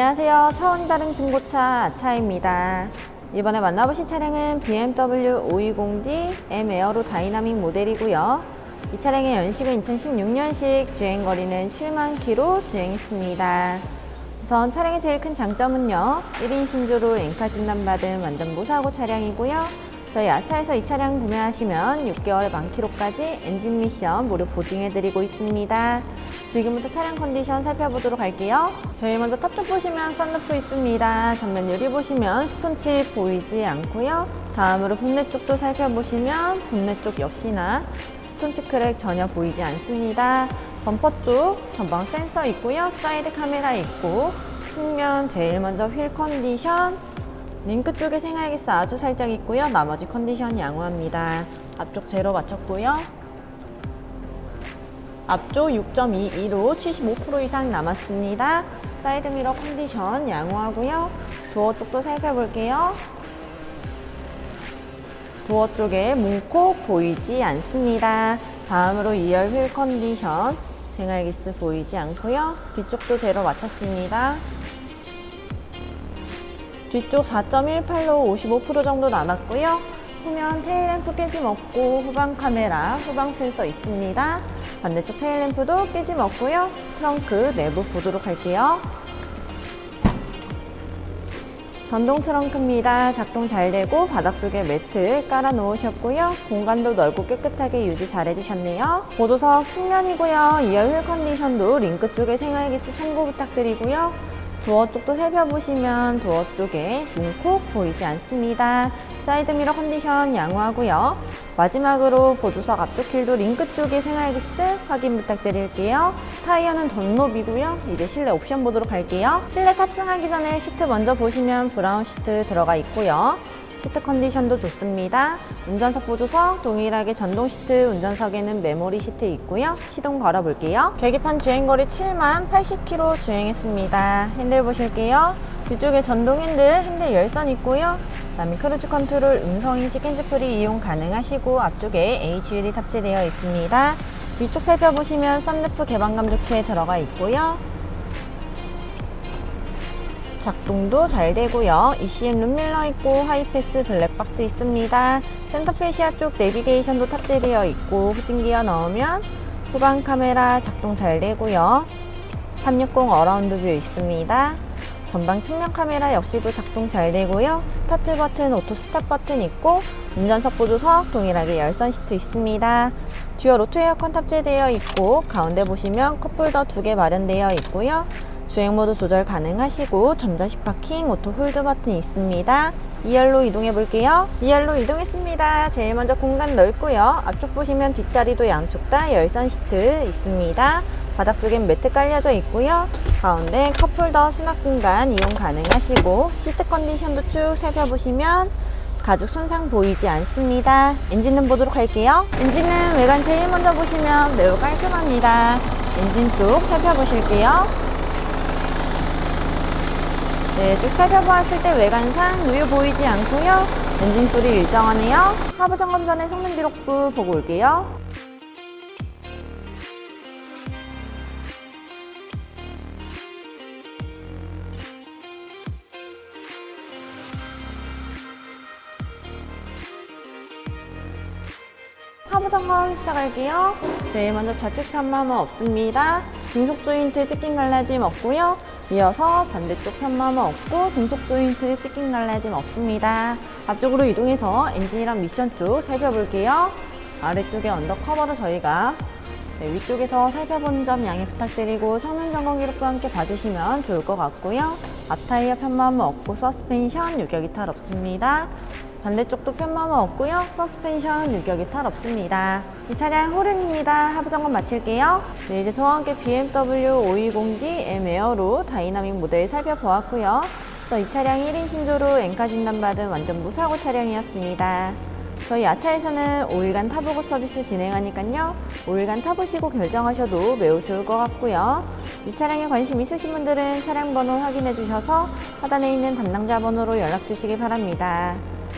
안녕하세요. 차원이 다른 중고차 아차입니다. 이번에 만나보실 차량은 BMW 520D M 에어로 다이나믹 모델이고요. 이 차량의 연식은 2016년식, 주행 거리는 7만 킬로 주행했습니다. 우선 차량의 제일 큰 장점은요. 1인 신조로 엔카 진단받은 완전 무사고 차량이고요. 저희 아차에서 이 차량 구매하시면 6개월 만 킬로까지 엔진 미션 무료 보증해드리고 있습니다. 지금부터 차량 컨디션 살펴보도록 할게요. 저희 먼저 탑쪽 보시면 썬루프 있습니다. 전면 유리 보시면 스톤칩 보이지 않고요. 다음으로 본네 쪽도 살펴보시면 본네 쪽 역시나 스톤칩 크랙 전혀 보이지 않습니다. 범퍼 쪽 전방 센서 있고요. 사이드 카메라 있고 측면 제일 먼저 휠 컨디션 링크 쪽에 생활기스 아주 살짝 있고요. 나머지 컨디션 양호합니다. 앞쪽 제로 맞췄고요. 앞쪽 6.22로 75% 이상 남았습니다. 사이드미러 컨디션 양호하고요. 도어 쪽도 살펴볼게요. 도어 쪽에 문콕 보이지 않습니다. 다음으로 2열 휠 컨디션 생활기스 보이지 않고요. 뒤쪽도 제로 맞췄습니다. 뒤쪽 4.18로 55% 정도 남았고요. 후면 테일램프 깨짐 없고 후방 카메라, 후방 센서 있습니다. 반대쪽 테일램프도 깨짐 없고요. 트렁크 내부 보도록 할게요. 전동 트렁크입니다. 작동 잘 되고 바닥 쪽에 매트 깔아 놓으셨고요. 공간도 넓고 깨끗하게 유지 잘 해주셨네요. 보조석 측면이고요. 2열 휠 컨디션도 링크 쪽에 생활기스 참고 부탁드리고요. 도어 쪽도 살펴보시면 도어 쪽에 문콕 보이지 않습니다. 사이드미러 컨디션 양호하고요. 마지막으로 보조석 앞쪽 휠도 링크 쪽에 생활기스 확인 부탁드릴게요. 타이어는 던롭이고요. 이제 실내 옵션 보도록 할게요. 실내 탑승하기 전에 시트 먼저 보시면 브라운 시트 들어가 있고요. 시트 컨디션도 좋습니다. 운전석 보조석 동일하게 전동 시트 운전석에는 메모리 시트 있고요. 시동 걸어 볼게요. 계기판 주행거리 7만 80km 주행했습니다. 핸들 보실게요. 뒤쪽에 전동 핸들, 핸들 열선 있고요. 그다음에 크루즈 컨트롤 음성인식 핸즈프리 이용 가능하시고 앞쪽에 HUD 탑재되어 있습니다. 위쪽 살펴보시면 썬루프 개방감 좋게 들어가 있고요. 작동도 잘 되고요. ECM 룸밀러 있고 하이패스 블랙박스 있습니다. 센터페시아 쪽 내비게이션도 탑재되어 있고 후진기어 넣으면 후방 카메라 작동 잘 되고요. 360 어라운드 뷰 있습니다. 전방 측면 카메라 역시도 작동 잘 되고요. 스타트 버튼, 오토 스탑 버튼 있고 운전석 보조석 동일하게 열선 시트 있습니다. 듀얼 오토 에어컨 탑재되어 있고 가운데 보시면 컵홀더 두 개 마련되어 있고요. 주행 모드 조절 가능하시고 전자식 파킹, 오토 홀드 버튼 있습니다. 2열로 이동해 볼게요. 2열로 이동했습니다. 제일 먼저 공간 넓고요. 앞쪽 보시면 뒷자리도 양쪽 다 열선 시트 있습니다. 바닥 쪽엔 매트 깔려져 있고요. 가운데 컵홀더 수납 공간 이용 가능하시고 시트 컨디션도 쭉 살펴보시면 가죽 손상 보이지 않습니다. 엔진룸 보도록 할게요. 엔진은 외관 제일 먼저 보시면 매우 깔끔합니다. 엔진 쪽 살펴보실게요. 네, 쭉 살펴보았을 때 외관상 누유 보이지 않고요. 엔진 소리 일정하네요. 하부 점검 전에 성능 기록부 보고 올게요. 하부 점검 시작할게요. 제일 먼저 좌측 편마모 없습니다. 중속 조인트 찍힌 갈라짐 없고요. 이어서 반대쪽 편마모 없고 중속 조인트 찍힌 갈라짐 없습니다. 앞쪽으로 이동해서 엔진이랑 미션 쪽 살펴볼게요. 아래쪽에 언더커버로 저희가 네, 위쪽에서 살펴보는 점 양해 부탁드리고 성능 점검 기록과 함께 봐주시면 좋을 것 같고요. 앞타이어 편마모 없고 서스펜션 유격이 탈 없습니다. 반대쪽도 편마모 없고요. 서스펜션 유격이 탈 없습니다. 이 차량 호른입니다. 하부 점검 마칠게요. 네, 이제 저와 함께 BMW 520D M 에어로 다이나믹 모델 살펴보았고요. 또 이 차량 1인 신조로 엔카 진단받은 완전 무사고 차량이었습니다. 저희 야차에서는 5일간 타보고 서비스 진행하니까요. 5일간 타보시고 결정하셔도 매우 좋을 것 같고요. 이 차량에 관심 있으신 분들은 차량 번호 확인해 주셔서 하단에 있는 담당자 번호로 연락 주시기 바랍니다.